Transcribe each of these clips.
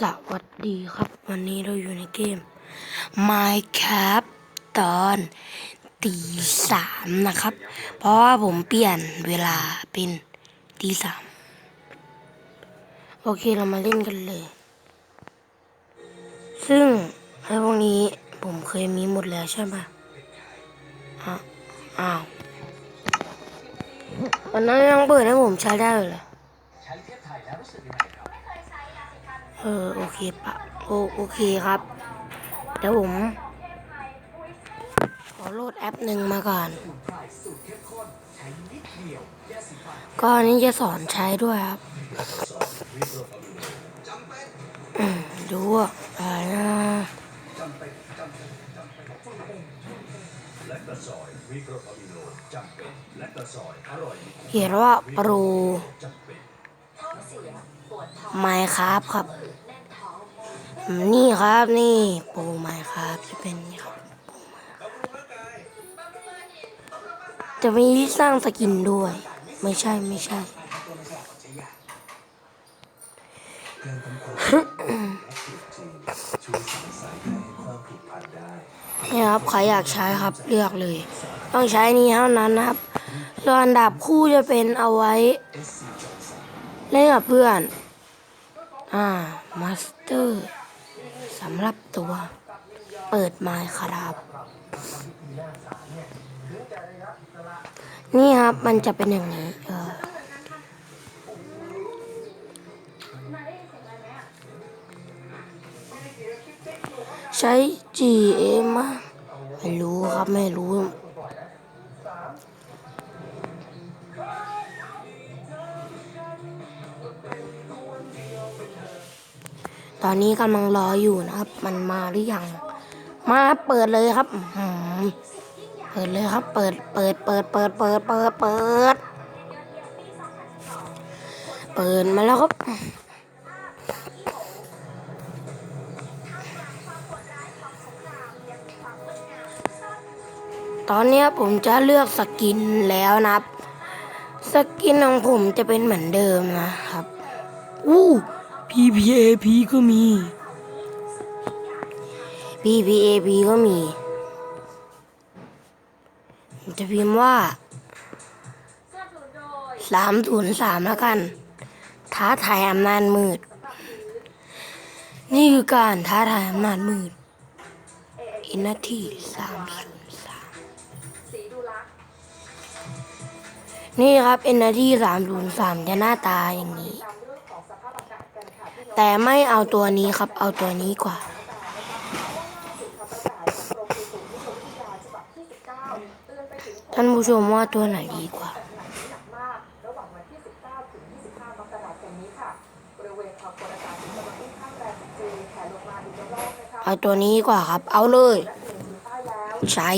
สวัสดีครับ วันนี้เราอยู่ในเกม Minecraft ตอนตีสามนะครับ เพราะว่าผมเปลี่ยนเวลาเป็นตีสามโอเคเรามาเล่นกันเลย ซึ่งไอ้พวกนี้ผมเคยมีหมดแล้วใช่ปะอะอ้าว วันนั้นยังเปิดให้ผมใช้ได้เลย เออโอเคปะโอโอเคครับ เดี๋ยวผม ขอโหลดแอปหนึ่งมาก่อน ก็อันนี้จะสอนใช้ด้วยครับดูอะนะเขียนว่าปรู ไม้ครับครับ นี่ครับนี่ปรไม้ครับจะเป็นนี่ครับปร Minecraft จะมีที่สร้างสกินด้วย ไม่ใช่ไม่ใช่นี่ครับใครอยากใช้ครับเลือกเลย ต้องใช้นี้เท่านั้นนะครับส่วนอันดับคู่จะเป็นเอาไว้ เล่นกับเพื่อน อ่า มาสเตอร์สำหรับตัว เปิดไมค์ครับ นี่ครับมันจะเป็นอย่างนี้ เออใช้ GM ไม่รู้ครับ ไม่รู้ ตอนนี้กำลังรออยู่นะครับ มันมาหรือยัง มาเปิดเลยครับเปิดเลยครับ เปิด เปิด เปิด เปิด เปิด เปิด เปิด เปิดมาแล้วครับ ตอนนี้ผมจะเลือกสกินแล้วนะครับ สกินของผมจะเป็นเหมือนเดิมนะครับ อู้ PPAP ก็มี PPAP ก็มี จะพิมพ์ว่าสามศูนย์สามแล้วกัน ท้าทายอำนาจมืด นี่คือการท้าทายอำนาจมืดอินนาทีสามศูนย์สามนี่ครับเอ็นนาทีสามศูนย์สามจะหน้าตาอย่างนี้ แต่ไม่เอาตัวนี้ครับ เอาตัวนี้กว่า ท่านผู้ชมว่าตัวไหนดีกว่า เอาตัวนี้กว่าครับ เอาเลย ใช้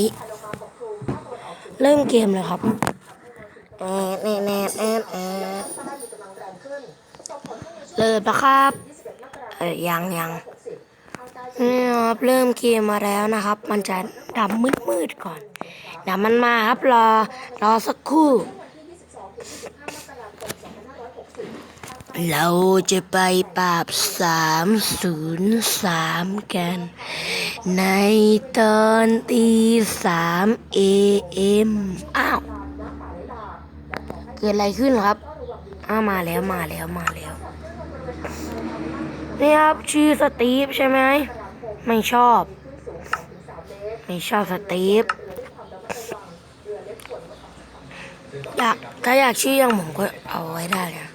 เริ่มเกมเลยครับแอนแอนแอนแอนเลิศปะครับ เออยังยัง60ทางการนี่ครับเริ่มเกมมาแล้วนะครับ มันจะดำมืดมืดก่อนเดี๋ยวมันมาครับรอรอสักครู่ เราจะไปปราบสามศูนย์สามกัน ในตอนตีสามเอ็มอ้าว เกิดอะไรขึ้นครับ อ้ามาแล้วมาแล้วมาแล้ว นี่ครับชื่อสตีฟใช่ไหมไม่ชอบ ไม่ชอบสตีฟอยากถ้าอยากชื่ออย่างผมก็เอาไว้ได้นะ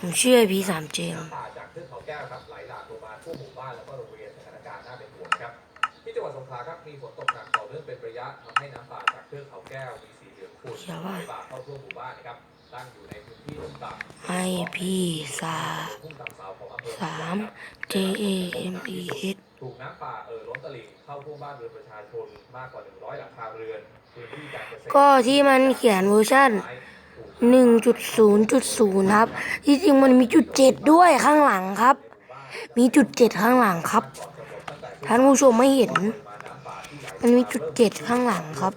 ผมชื่อไอพีสามเจมจากเทือกเขาแก้วครับไหลหลากลงมาทั่วหมู่บ้านแล้วก็โรงเรียนสถานการณ์น่าเป็นห่วงครับที่จังหวัดสงขลาครับมีฝนตกหนักต่อเนื่องเป็นระยะทำให้น้ำป่าจากเทือกเขาแก้วมีสีเหลืองขุ่นเยนว่าไหลบ่าเข้าท่วมหมู่บ้านนะครับตั้งอยู่ในพื้นที่ลุ่มต่ำไอพีสาพุ่งต่ำสาวของอำเภอสาม J A M E S ถูกน้ำป่าเอ่อล้นตลิ่งเข้าท่วมบ้านเรือนประชาชนมากกว่า 100 หลังคาเรือนพื้นที่การเกษตรก็ที่มันเขียนเวอร์ชัน1.0.0 ครับ ที่จริงมันมีจุดเจ็ดด้วยข้างหลังครับ มีจุดเจ็ดข้างหลังครับ ท่านผู้ชมไม่เห็น มันมีจุดเจ็ดข้างหลังครับ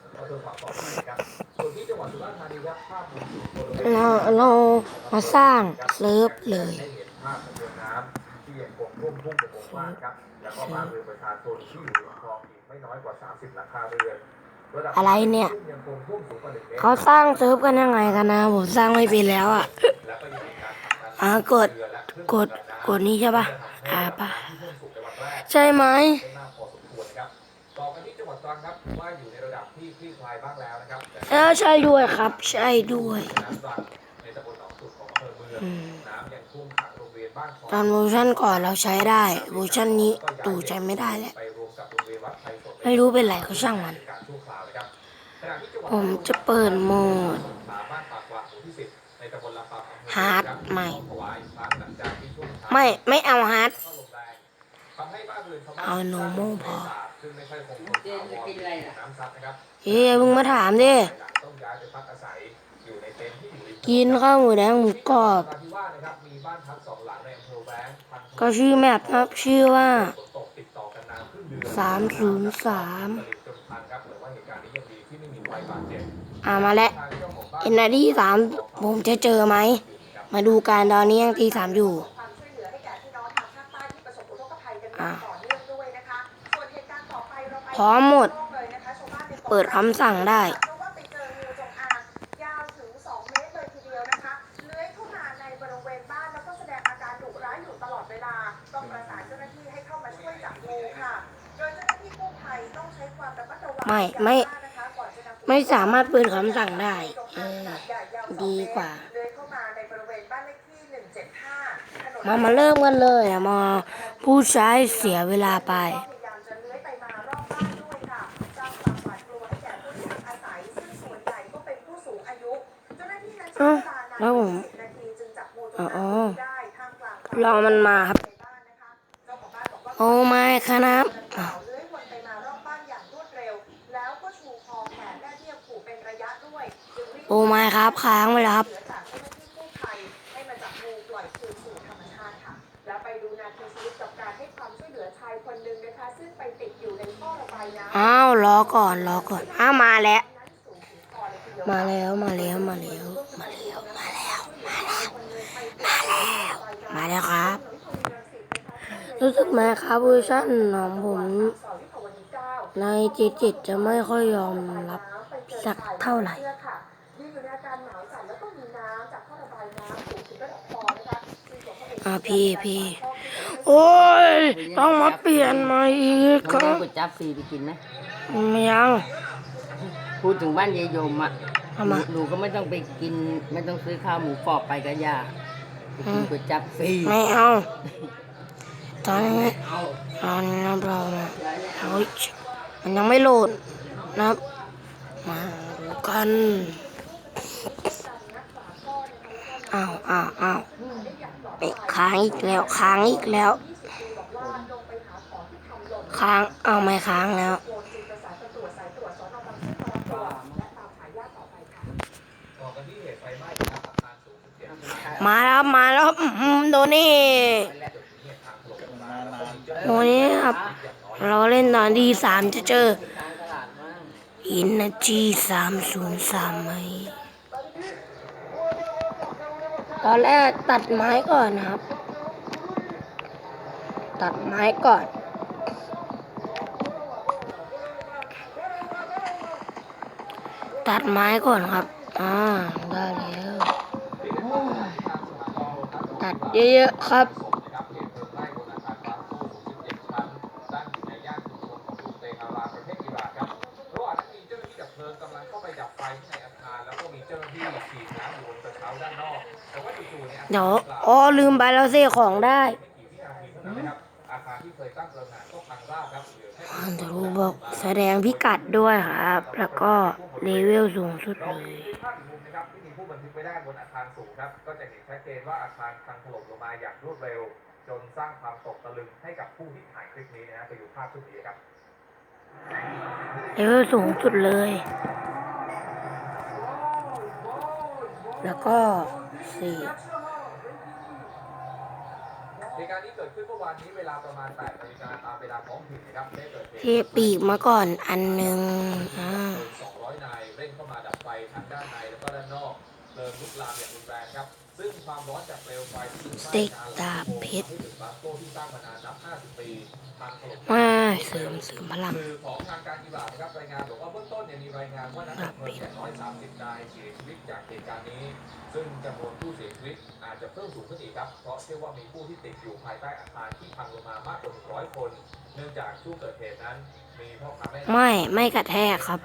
เราเรามาสร้างเซิร์ฟเลยอะไรเนี่ย เขาสร้างเซิร์ฟกันยังไงกันนะผมสร้างไม่เป็นแล้วอะอ่ากดกดกดนี้ใช่ปะอ่าปะใช่ไหมต่อกันที่จังหวัดตรังครับว่าอยู่ในระดับที่คลี่คลายบ้างแล้ว เออใช่ด้วยครับ ใช่ด้วยตอนเวอร์ชันก่อนเราใช้ได้เวอร์ชันนี้ตู่ใช้ไม่ได้แหละไม่รู้เป็นไรขาช่างมัน ผมจะเปิดโหมดฮาร์ดใหม่ ไม่ไม่เอาฮาร์ดเอาโนโมพอ ซึ่งไม่ค่อยคงทนเจนจะกินอะไรน่ะน้ำซัดนะครับเฮ้ยมึงมาถามดิต้องย้ายไปพักอาศัยอยู่ในเต็นท์ที่อยู่ริมกินข้าวหมูแดงหมูกรอบนราธิวาสนะครับมีบ้านพักสองหลังในอำเภอแว้งพันก็ชื่อแมปครับชื่อว่าฝนตกติดต่อกันนานครึ่งเดือนสามศูนย์สามตลิ่งจนพังครับแต่ว่าเหตุการณ์นี้ยังดีที่ไม่มีใครบาดเจ็บอ่ามาแล้วทางเจ้าของบ้านเอ็นนาที่สามผมจะเจอไหม มาดูการตอนนี้ยังตีสามอยู่ความช่วยเหลือให้แก่พี่น้องทางภาคใต้ที่ประสบอุทกภัยกันอย่างต่อเนื่องด้วยนะคะส่วนเหตุการณ์ต่อไปเราไปพร้อมหมด เลยนะคะชาวบ้านในกาะเปิดคำสั่งได้เพราะว่าไปเจองูจงอางยาวถึง2เมตรเลยทีเดียวนะคะเลื้อยเข้ามาในบริเวณบ้านแล้วก็แสดงอาการดุร้ายอยู่ตลอดเวลาต้องประสานเจ้าหน้าที่ให้เข้ามาช่วยจับงูค่ะโดยเจ้าหน้าที่กู้ภัยต้องใช้ความระมัดระวังไม่ ไม่อย่างากนะคะก่อนจะนำไม่สามารถเปิดคำสั่งได้เออดีกว่าเลื้อยเข้ามาในบริเวณบ้านเลขที่175ถนนมา มาเริ่มกันเลยอะมาผู้ใช้เสียเวลาไป แล้วผมสิบนาทีจึงจับงูจงอ๋อางอได้ท่ามกลางรอมันมาครับในบ้านนะคะเจ้าของบ้านบอกว่าโอ้ไม่ครับอะเลื้อยวนไปมารอบบ้านอย่างรวดเร็วแล้วก็ชูคอแผ่แม่เบี้ยขู่เป็นระยะด้วยจึงรีบโอ้ไม่ครับค้างไปแล้วครับเหลือจากเจ้าหน้าที่กู้ภัยให้มาจับงูปล่อยคืนสู่ธรรมชาติค่ะแล้วไปดูนาทีชีวิตกับการให้ความช่วยเหลือชายคนหนึ่งนะคะซึ่งไปติดอยู่ในท่อระบายน้ำอ้าวรอก่อนรอก่อนอ้าวมาแล้วนั้นสูงถึงคอเลยทีเดียวมาแล้ว มาแล้วมาแล้วมาแล้วมาแล้วมาแล้ว มาแล้วครับ รู้สึกไหมครับเวอร์ชันของผมในเจเจ็ดจะไม่ค่อยยอมรับสักเท่าไหร่ยืนอยู่ในอาการหนาวสั่นแล้วก็มีน้ำจากท่อระบายน้ำสูงถึงระดับคอนะคะซึ่งตัวเขาเองอะพี่พี่โอ้ย ต้องมาเปลี่ยนใหมาอีกคเขารัได้บก๋วยจั๊บฟรีไปกินไหมไม่ยัง พูดถึงบ้านยายยมอะทำไมหนูก็ไม่ต้องไปกิน ไม่ต้องซื้อข้าวหมูกรอบไปกับย่า ไปกินก๋วยจั๊บฟรีไม่เอา ตอนนี้เอาตอนนี้นะเรานะโอ้ยมันยังไม่โหลดนะครับ มาดูกันอ้าวอ้าวอ้าวเอ๊ะค้างอีกแล้ว ค้างอีกแล้ว ค้าง เอาวไม่ค้างแล้ว มาแล้วมาแล้วอื้อหือโดนี่และจุดนี้ทางถล่มลงมาแล้วก็มีเจ้าหน้าโดนี่ครับ เราเล่นตอนที่สามจะเจอทางตลาดมากอินจีสามศูนย์สามไหมตอนแรกตัดไม้ก่อนนะครับ ตัดไม้ก่อนตัดไม้ก่อนครับ อ่า ได้แล้วัดเยอะๆครับเจ้าหน้าที่จับเพลิงกำลังเข้าไปจับไฟในอาคารแล้วก็มีเจ้าหนี้สี่แสนโดนตัดขาด้านนอกเดี๋ยวอ๋อลืมไปแล้วเซของได้ไม่กี่วินาทีเท่านั้นนะครับอาคารที่เคยตั้งโรงงานก็พังราบครับเหลือแค่อันจะรู้บอกแสดงพิกัดด้วยครับ แล้วก็เลเวลสูงสุดเลย บที่มีผู้บันทึกไว้ได้บนอาคารสูงครับ ก็จะเห็นชัดเจนว่าอาคารพังถล่มลงมาอย่างรวดเร็ว จนสร้างความตกตะลึงให้กับผู้ที่ถ่ายคลิปนี้นะฮะไปดูภาพชุดนี้ครับเลเวลสูงสุดเลย แล้วก็สี่เหตุการณ์นี้เกิดขึ้นเมื่อวานนี้เวลาประมาณ8นาฬิกาตามเวลาท้องถิ่นนะครับได้เกิดเหตุเทปีกมาก่อนอันหนึ่งอ่า200นายเร่งเข้ามาดับไฟทั้งด้านในแล้วก็ด้านนอกเพ ลิงลุกลามอย่างรุนแรงครับ ซึ่งความร้อนจากเปลวไฟที่อยู่สใต้เต็กน้ำดาบเพชรทำให้ตึกบาสโกที่สร้างมานานนับ50ปีพังถล่มมาเสริมเสริมพลังสื่อของทางการอิหร่านนะครับรายงานบอกว่าเบื้องต้นเนี่ยมีรายงานว่านักดับเพลิงอย่างน้อย 30 นายเสียชีวิตจากเหตุการณ์นี้ ซึ่งจำนวนผู้เสียชีวิตอาจจะเพิ่มสูงขึ้นอีกครับ เพราะเชื่อว่ามีผู้ที่ติดอยู่ภายใต้อาคารที่พังลงมามากกว่า100 คน เนื่องจากช่วงเกิดเหตุนั้นมีพ่อค้าแม่ค้าไม่ไม่กระแทกครับ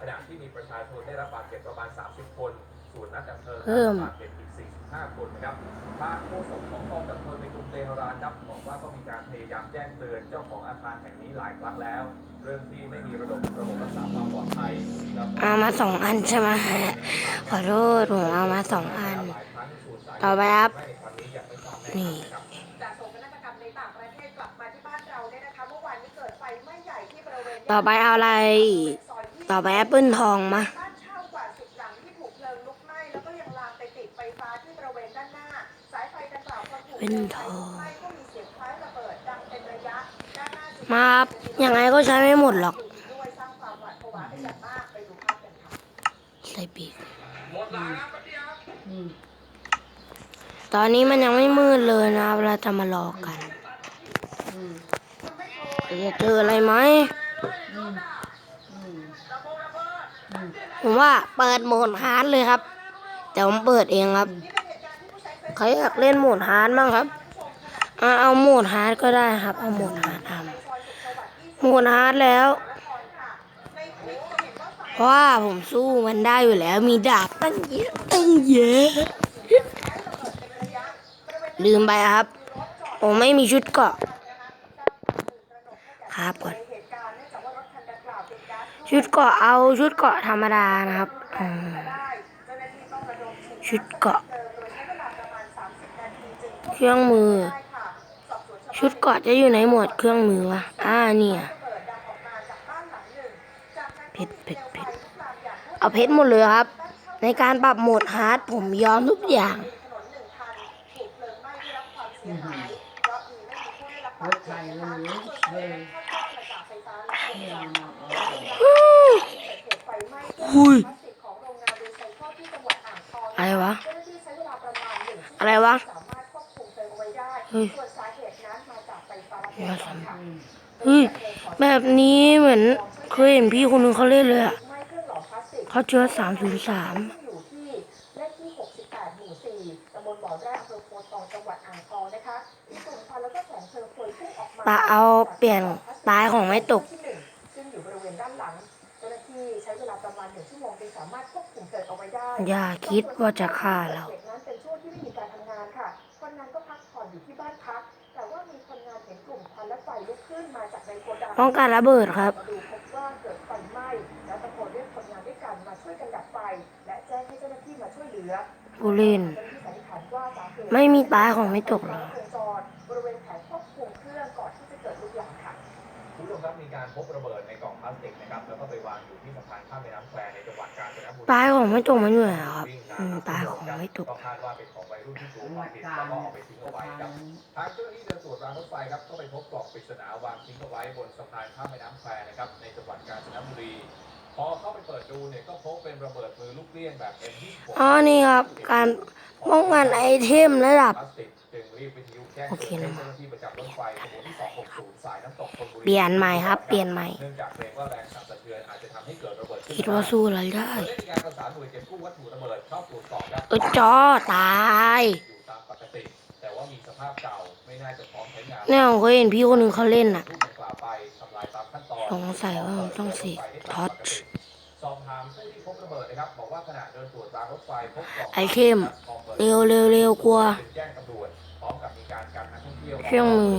ขณะที่มีประชาชนได้รับบาดเจ็บประมาณ 30 คน ส่วนนักดับเพลิงเพิ่มบาดเจ็บอีก45คนนะครับทางโฆษกของกองดับเพลิงในกรุงเตหะรานครับบอกว่าก็มีการพยายามแจ้งเตือนเจ้าของอาคารแห่งนี้หลายครั้งแล้ว เรื่องที่ไม่มีระบบระบบรักษาความปลอดภัยแล้วก็เอามาสองอันใช่ไหมขอโทษผมเอามาสองอันหลายครั้งส่วนสาเหตุต่อไปครับไม่ในครั้งนี้ยังไม่ทราบแน่นี่ชัดนะครับจากโศกนาฏกรรมในต่างประเทศกลับมาที่บ้านเราเนี่ยนะคะเมื่อวานนี้เกิดไฟไหม้ใหญ่ที่บริเวณต่อไปเอาอะไรซอยที่ต่อไปแอปเปิลทองมา เป็นทองไหม้ก็มีเสียงคล้ายระเบิดดังเป็นระยะด้านหน้าสุดมาครับยังไงก็ใช้ไม่หมดหรอกด้วยสร้างความหวาดผวาเป็นอย่างมากไปดูภาพกันค่ะใส่ปีกหมดแล้วครับเดียวอืมตอนนี้มันยังไม่มืดเลยนะครับเราจะมารอกันอืมจะเจออะไรไหมอืมอืมอืมผมว่าเปิดโหมดฮาร์ดเลยครับ แต่ผมเปิดเองครับ ใครอยากเล่นโหมดฮาร์ดบ้างครับอเอาโหมดฮาร์ดก็ได้ครับ เอาโหมดฮาร์ดเอาโหมดฮาร์ดแล้ว เพราะว่าผมสู้มันได้อยู่แล้ว มีดาบตั้งเยอะตั้งเยอะลืมไปครับผมไม่มีชุดเกาะครับก่อน ชุดเกาะเอาชุดเกาะธรรมดานะครับชุดเกาะ เครื่องมือได้ค่ะสอบสวนชาวบ้านชุดเกราะจะอยู่ในหมวดเครื่องมือวะอ่าเนี่ยระเบิดดังออกมาจากบ้านหลังหนึ่งจากนั้นเพก็ชรมีเพชรเปลวไฟลุกลามอย่างรวดเอาเพชรหมดเลยครับ ในการปรับโหมดฮาร์ดผมยอมทุกอย่างถนนหนึ่งคันถูกเพลิงไหม้ได้รับความเสียหายเพราะมีไม่มีผู้ได้รับความเสียหายนะคะส่วนสาเหตุคาดว่ามาจากไฟฟ้ารัดวงเนี่ยจรมาเอาเกิดเหตุไฟไหม้เครื่องอุ้ยพลาสติกของโรงงานรีไซเคิลที่จังหวัดอ่างทองอะไรวะเจ้าหน้าที่ใช้เวลาประมาณหนึ่งชั่วโมงอะไรวะ เฮ้ยส่วนสาเหตุนั้นมาจากไฟฟ้ารัดวงจรค่ะอืมเฮ้ยแบบนี้เหมือนเคยเห็นพี่คนนึงเขาเล่นเลยอะไหม้เครื่องหล่อพลาสติกเขาเจอสามศูนย์สามอยู่ที่เลขที่68หมู่4ตำบลบ่อแร่อำเภอโพธิ์ทองจังหวัดอ่างทองนะคะมีกลุ่มควันแล้วก็แสงเพลิงพวยพุ่งออกมาตาเอาเปลี่ยนตายของไม่ตกที่หนึ่งซึ่งอยู่บริเวณด้านหลังเจ้าหน้าที่ใช้เวลาประมาณหนึ่งชั่วโมงจึงสามารถควบคุมเพลิงเอาไว้ได้อย่าคิดว่าจะฆ่าเรา และไฟลุกขึ้นมาจากในโกดังป้องกันระเบิดครับมาดูพบว่าเกิดไฟไหม้แล้วตะโกนเรียกคนงานด้วยกันมาช่วยกันดับไฟและแจ้งให้เจ้าหน้าที่มาช่วยเหลือผู้เล่นเจ้าหน้าที่สันนิษฐานว่าสาเหตุไม่มีตายของไม่ตกเลยวงจรบริเวณแผงควบคุมเครื่องก่อนที่จะเกิดลุกลามค่ะคุณผู้ชมครับมีการพบระเบิดในกล่องพลาสติกนะครับแล้วก็ไปวางอยู่ที่สะพานข้ามแม่น้ำแควในจังหวัดกาญจนบุรีตายของไม่ตกมันอยู่ไหนครับอืมตายของไม่ตกก็คาดว่าเป็นของวัยรุ่นที่กลัวคหวาลัมกผิดกาแล้วรก็เนี่ยเอาไปทิ้งสะเอาไว้พาครับนทางเจ้าหน้าที่เดินตร วจรางรถไฟครับก็ไปพบกล่องปริศนาวางทิ้งเอาไว้บนสะพานข้ามแม่น้ำแควนะครับในจังหวัดกาญจนบุรี พอเข้าไปเปิดดูเนี่ยก็พบเป็นระเบิดมือลูกเลี้ยงแบบ M26 อ๋อนี่ครับการป้องกันไอเทมระดับ พลาสติกจึงรีบวิทยุแจ้งโอเคเตือนนะให้เจ้าหน้าที่ประจำรถไฟขบวนที่260สายน้ำตกธนบุรีเปลี่ยนใหม่ครับ เปลี่ยนใหม่ เนื่องจากเกรงว่าแรงสั่นสะเทือนอาจจะทำให้เกิดระเบิดขึ้นคิดว่าสู้อะไรได้ ได้มีการประสานหน่วยเก็บกู้วัตถุระเบิดเข้าตรวจสอบครับ เออจอตาย อยู่ตามปกติ แต่ว่ามีสภาพเก่า ไม่น่าจะพร้อมใช้งานเนี่ยผมเคยเห็นพี่คนหนึ่งเขาเล่นอะรูปดังกล่าวไปทำลายตามขั้นตอนสงสัยว่ามันต้องเสกท็อตสอบถามผู้ที่พบระเบิดนะครับบอกว่าขณะเดินตรวจรางรถไฟพบกล่องไอเข้มเร็วเร็วเร็วกลัวแจ้งตำรวจพร้อมกับมีการกันนักท่องเที่ยวเครื่องมือ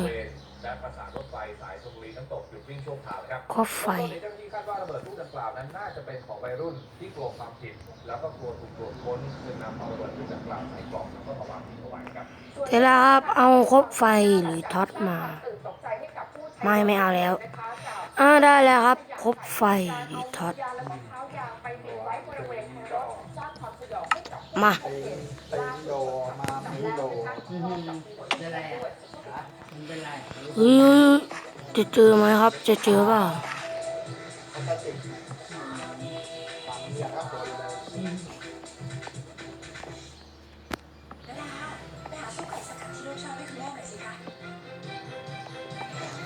และประสานรถไฟสายชลบุรีน้ำตกหยุดวิ่งชั่วคราวนะครับก็ไฟเบื้องต้นเจ้าหน้าที่คาดว่าระเบิดลูกดังกล่าวนั้นน่าจะเป็นของวัยรุ่นที่กลัวความผิด แล้วก็กลัวถูกตรวจค้นจึงนำเอาระเบิดลูกดังกล่าวใส่กล่องแล้วก็มาวางทิ้งเอาไว้ครับ เสร็จแล้วครับ เอาครบไฟหรือท็อตมา ไม่ไม่เอาแล้ว อ่าได้แล้วครับครบไฟหรือท็อตมาเป็นไรอะมันเป็นไรเฮ้ยจะเจอไหมครับ จะเจอเปล่า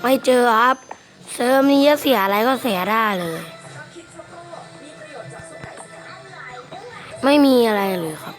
ไม่เจอครับ เซิร์ฟนี้จะเสียอะไรก็เสียได้เลย ไม่มีอะไรเลยครับ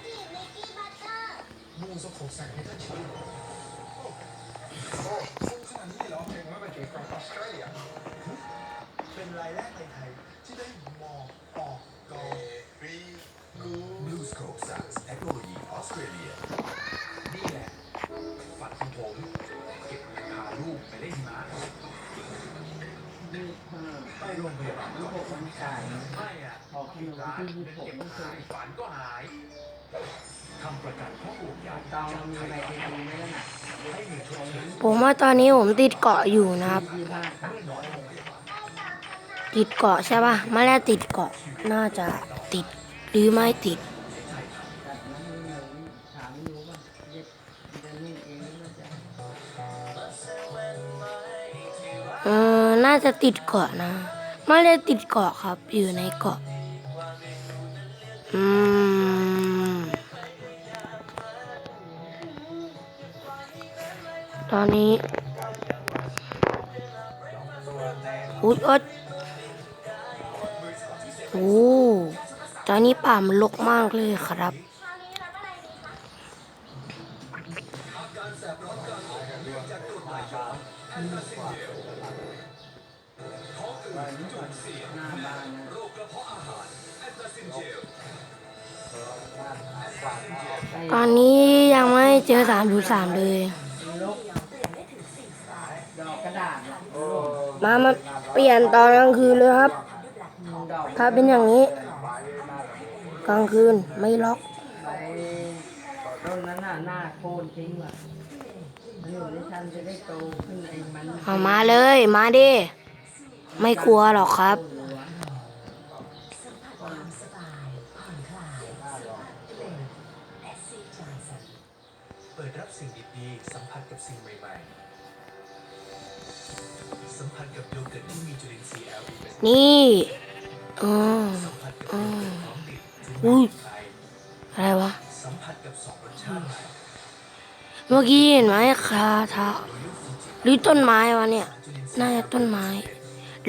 ผมว่าตอนนี้ผมติดเกาะอยู่นะครับ ติดเกาะใช่ปะไม่ได้ติดเกาะน่าจะติดหรือไม่ติดเออน่าจะเออน่าจะติดเกาะนะ ไม่ได้ติดเกาะครับ อยู่ในเกาะ อืม ตอนนี้อุ๊ยอ๊ดโอ้ตอนนี้ป่ามันรกมากเลยครับ ตอนนี้ยังไม่เจอสามดูสามเลย มามาเปลี่ยนตอนกลางคืนเลยครับดอกถ้าเป็นอย่างนี้ กลางคืนไม่ล็อกใบต้นนั้นน่ะหน้าโคนทิ้งว่ะมันอยู่ในชั้นจะได้โตขึ้นไอ้มันเอามาเลย มาดิ ไม่กลัวหรอกครับ นี่อ๋อสัมออุ้ยอะไรวะ เมื่อกี้เห็นไหมคาทาหรือต้นไม้วะเนี่ย น่าจะต้นไม้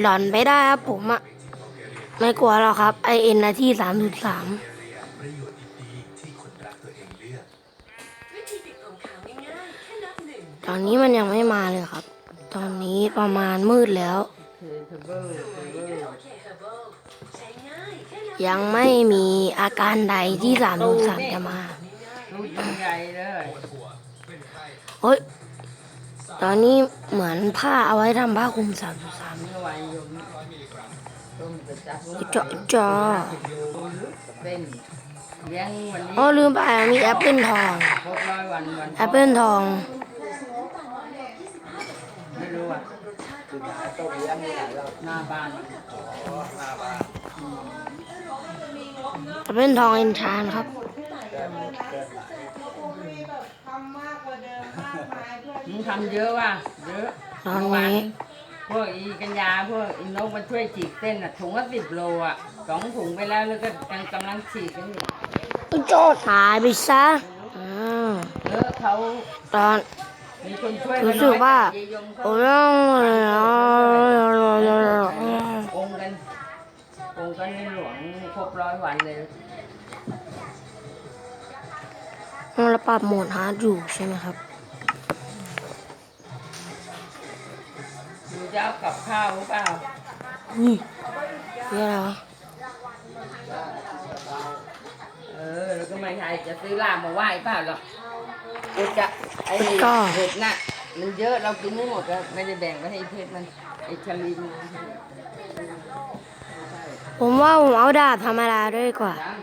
หล่อนไปได้ครับผมอะไม่กลัวหรอกครับ ไอเอ็นนาที่สามจุดสามตอนนี้มันยังไม่มาเลยครับ ตอนนี้ประมาณมืดแล้ว ยังไม่มีอาการใดที่สามจุดสามจะมาลูกยังใหญ่เลยเฮ้ย ตอนนี้เหมือนผ้าเอาไว้ทำผ้าคลุมสามจุดสามเมื่อวานยมต้มกระจับลูกเจาะอลี้ยงวันนี้อ๋อลืมไปมีแอปเปิลทองครบร้อย วันวันแอปเปิลทองไม่รู้อะหน้าบ้านแอปเปิลทองเอ็นชานครับมึงทำเยอะว่ะ เยอะตอนนี้ พวกอีกัญญาพวกอีนกมาช่วยฉีกเส้นอะถุงละสิบโลอะสองถุงไปแล้วแล้วก็ยังกำลังฉีกกันอยู่โจหายไปซะอ่า เออเขาตอนมีคนช่วย รู้สึกว่าโอ้ยองค์กันองค์กันในหลวงครบร้อยวันเลยเราปรับโหมดฮาร์ดอยู่ใช่ไหมครับดูจะเอากับข้าวหรือเปล่านี่นี่อะไรวะเออแล้วก็ไม่ใช่จะซื้อลาบมาไหว้เปล่าหรอกกูจะ ไอ้เห็ดน่ะ มันเยอะเรากินไม่หมดก็ไม่ได้แบ่งไปให้เพชรมันไอ้ชลินผมว่าผมเอาดาบธรรมดาด้วยดีกว่า ยัง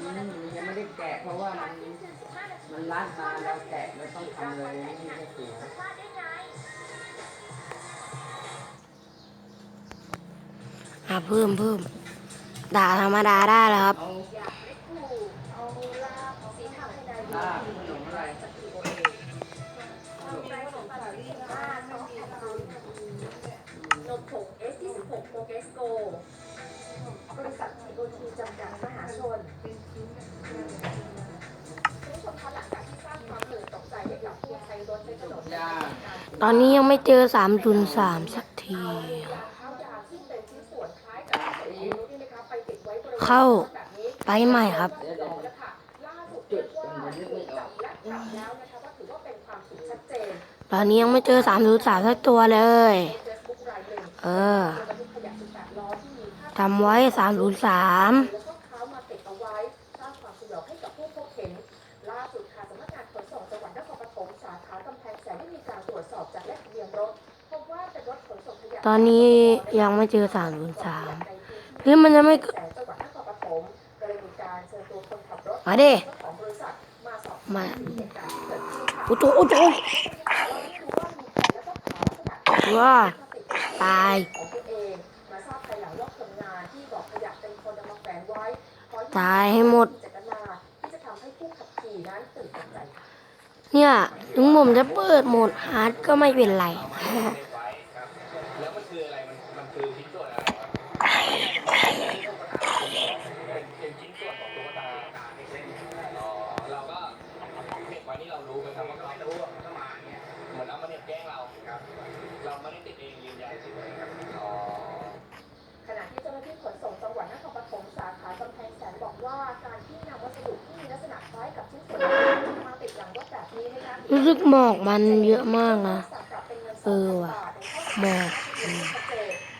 อืมยังไม่ได้แกะเพราะว่ามันมันรัดมาเราแกะเราต้องทำเลยไม่ได้เสียอะเพิ่มเพิ่มดาบธรรมดาได้แล้วครับ เอาล ตอนนี้ยังไม่เจอสามจุนสามสักที เข้าไปใหม่ครับ ตอนนี้ยังไม่เจอสามจุนสามสักตัวเลย เออทำไว้สามจุนสาม ตอนนี้ยังไม่เจอสามจุนสามหรือมันจะไม่มาเดิมาอบมาเหตุการณ์ที่เกิดขึ้นค่ะโอ้โหว้าตายตายให้หมด เนี่ย ถึงผมจะเปิดโหมดฮาร์ดก็ไม่เป็นไร ไว้ครับ แล้วมันคืออะไร มันมันคือชิ้นส่วนอะไรครับเป็นเป็นชิ้นส่วนของตุ๊กตาตาเล็กๆอ๋อเราก็เด็กไว้ นี่เรารู้ไมครับว่าเขารู้ว่าเขามาเนี่ยเหมือนเอามาเนี่ยแกล้งเราครับ เราไม่ได้ติดเองยืนยันสิครับอ๋อขณะที่เจ้าหน้าที่ขนส่งจังหวัดนครปฐมสาขากำแพงแสนบอกว่าการที่นำวัสดุที่มีลักษณะคล้ายกับชิ้นส่วนมาติดหลังรถแบบนี้นะคะรู้สึกหมอกมันเยอะมากนะ เออว่ะหมอก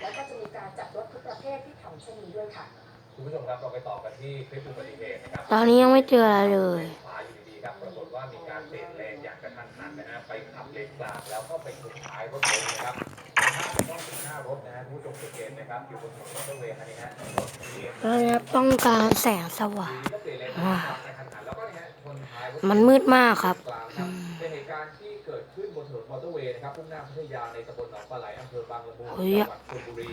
แล้วก็จะมีการจัดรถทุกประเภทที่ทำเช่นนี้ด้วยค่ะ คุณผู้ชมครับเราไปต่อกันที่คลิปอุบัติเหตุนะครับตอนนี้ยังไม่เจออะไรเลยขว นะครับอยู่บนถนนมอเตอร์เวย์คันนี้ฮะรถเบียร์ตอนนี้ต้องการแสงสว่างก็เปลี่ยนเลนกลางกระทันหันแล้วก็เนี่ยฮะชนท้ายรถมันมืดมากครับกลางครับเป็นเหตุการณ์ที่เกิดขึ้นบนถนนมอเตอร์เวย์นะครับพุ่งหน้าพัทยาในตำบลหนองปลาไหลอำเภอบางละมุงเฮ้ยจังหวัดชลบุรี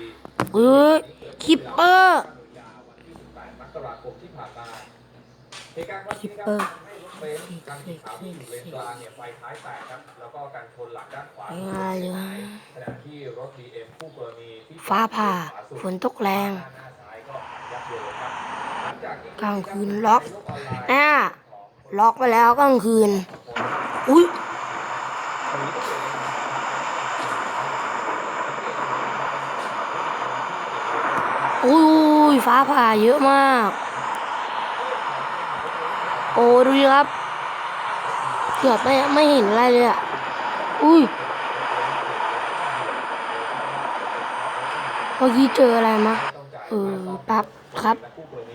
เอ้ยคิปเปอร์ วันที่18มกราคมที่ผ่านมาเหตุการณ์ คิปเปอรับร์ให้รถเบนซ์คันสีขาวที่อยู่เลนกลางเนี่ยไฟท้ายแตกครับ แล้วก็การชนหลังด้านขวาขณะที่รถ BM คู่กรณีที่ฟ้าผ่าฝนตกแรงกลางคืนล็อกน่าล็อกไปแล้วกลางคืน อุ้ยอุ้ยฟ้าผ่าเยอะมาก โอ้ดูดิครับเกือบไม่ไม่เห็นอะไรเลยอะ อุ้ยเมื่อกี้เจออะไรมะเออแป๊บครับ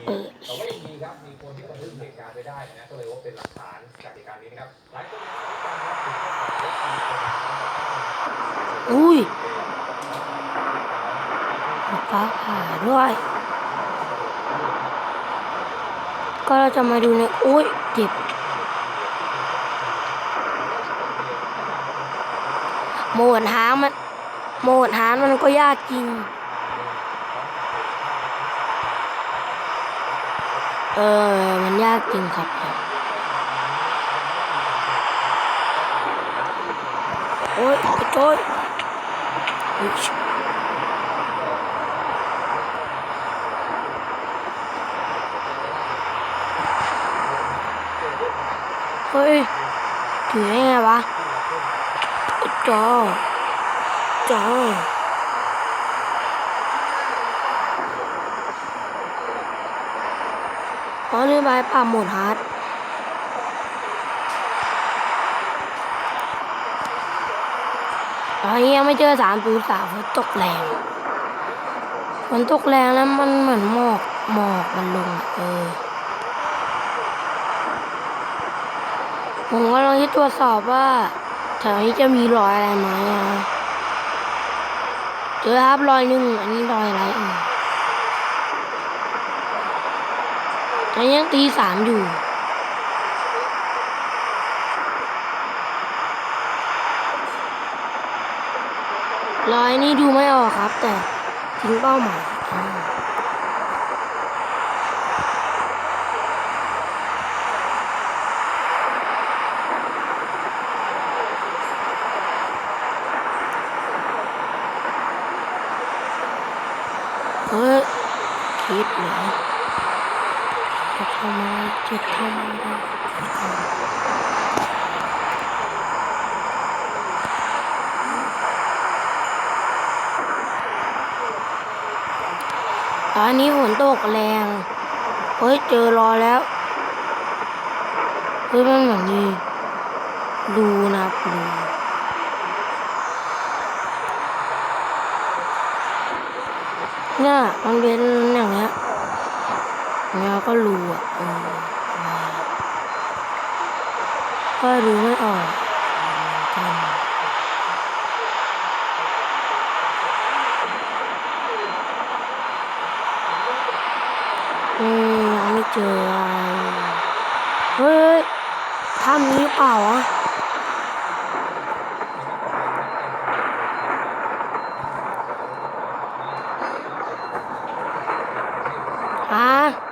เปิดแต่ว่ายังดีครับอุ้ยป็นหลักฐาหตุการณ์นี้นะครับหลายคนนะครับอุ้ยฟ้าผ่าด้วย ก็เราจะมาดูในอุ้ยเจ็บโหมดหางมันโหมดหางมันก็ยากจริง เออ มันยากจริงครับ โอ้ยโอ้ยโอ้ย เฮ้ยถือได้ไงวะจอจออ๋อนี่ใบปรับโหมดฮาร์ดตอนนี้ยังไม่เจอสามศูนย์สามฝนตกแรงฝนตกแรงแล้วมันเหมือนหมอกหมอกมันลงเออ ผมกำลังจะตรวจสอบว่าแถวนี้จะมีรอยอะไรไหมอะเจอครับรอยหนึ่งอันนี้รอยอะไรอ่ยตอนนี้ยังตีสามอยู่รอยนี้ดูไม่ออกครับ แต่ทิ้งเป้าหมาย อันนี้ฝนตกแรง เฮ้ย เจอรอแล้ว เฮ้ย มันเหมือนนี้ ดูนะดูเนี่ยมันเป็นอย่างเงี้ยเงี้ยก็รูอะ ก็ดูไม่ออกอืมไม่เจอเฮ้ยถ้ำนี้เปล่าวะฮะอะไ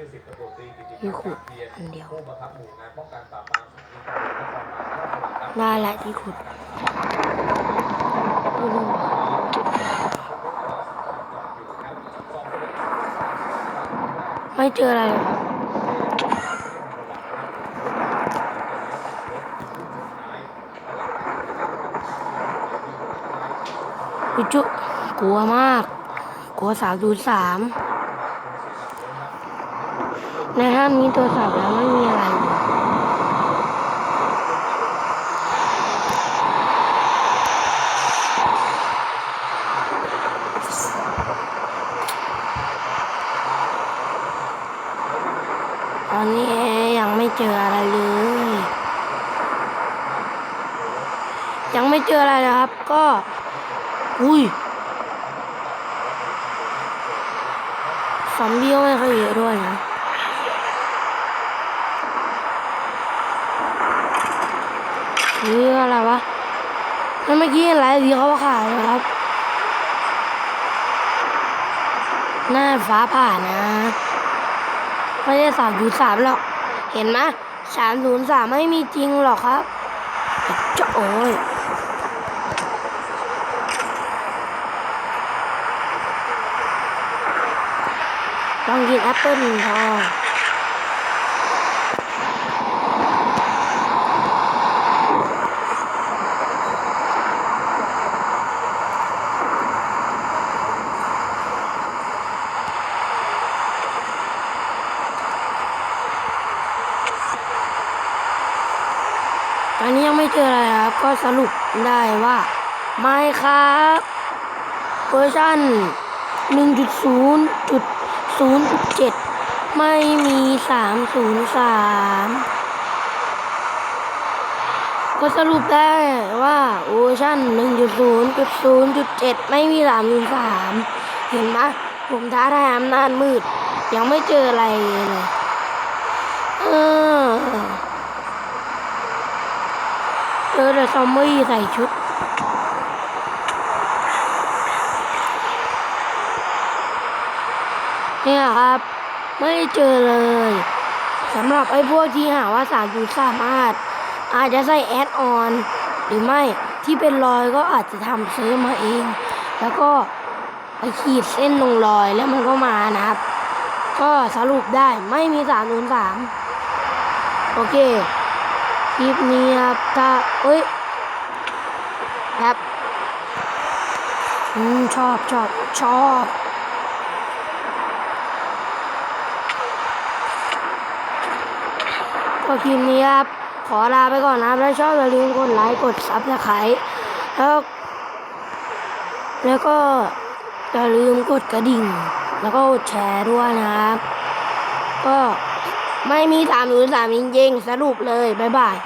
อสิบตำรวจตรีกิติที่พัฒขุดน์เพียรอันเดียวผู้บังคับหมู่งานป้องกันปราบปรามสถานีตำรวจนครบาลท่าฉลาดครับได้และที่ขุดไม่รู้ว่ะไม่เจออะไรเลยครับอุยจุ กลัวมาก กลัวสาวดูนย์สามในถ้ำนี้ตัวสาวแล้วไม่มีอะไรตอนนี้ยังไม่เจออะไรเลย ยังไม่เจออะไรนะครับ ก็ อุ้ยซอมบี้ก็ไม่ค่อยเยอะด้วยนะนี่อะไรวะ นั่นเมื่อกี้อะไรสีเขาขาวๆนะครับ หน้าฟ้าผ่านะ ไม่ใช่สามศูนย์สามหรอก เห็นไหมสามศูนย์สามไม่มีจริงหรอกครับจะโอ้ยลองกินแอปเปิ้ลทองตอนนี้ยังไม่เจออะไรครับ ก็สรุปได้ว่าไม่ครับเวอร์ชัน1.0.0.7 ไม่มี 303 ก็สรุปได้ว่าเวอร์ชัน1.0.0.7 ไม่มี 303 เห็นไหมผมท้าทายอำนาจมืด ยังไม่เจออะไรเลย เออ เจอแต่ซอมบี้ใส่ชุด เนี่ยครับ ไม่ได้เจอเลยสำหรับไอ้พวกที่หาว่าสารยูสามารถ อาจจะใส่แอดออน หรือไม่ที่เป็นรอยก็อาจจะทำซื้อมาเอง แล้วก็ไปขีดเส้นลงรอยแล้วมันก็มานะครับ ก็สรุปได้ไม่มีสามศูนย์สามโอเค คลิปนี้ครับถ้าเอ้ยครับอืมชอบชอบชอบก็คลิปนี้ครับขอลาไปก่อนนะครับแล้วชอบอย่าลืมกดไลค์กดซับสไครต์แล้วแล้วก็อย่าลืมกดกระดิ่ง แล้วก็แชร์ด้วยนะครับ ก็ไม่มีสามหรือสามจริงๆสรุปเลย บ๊ายบาย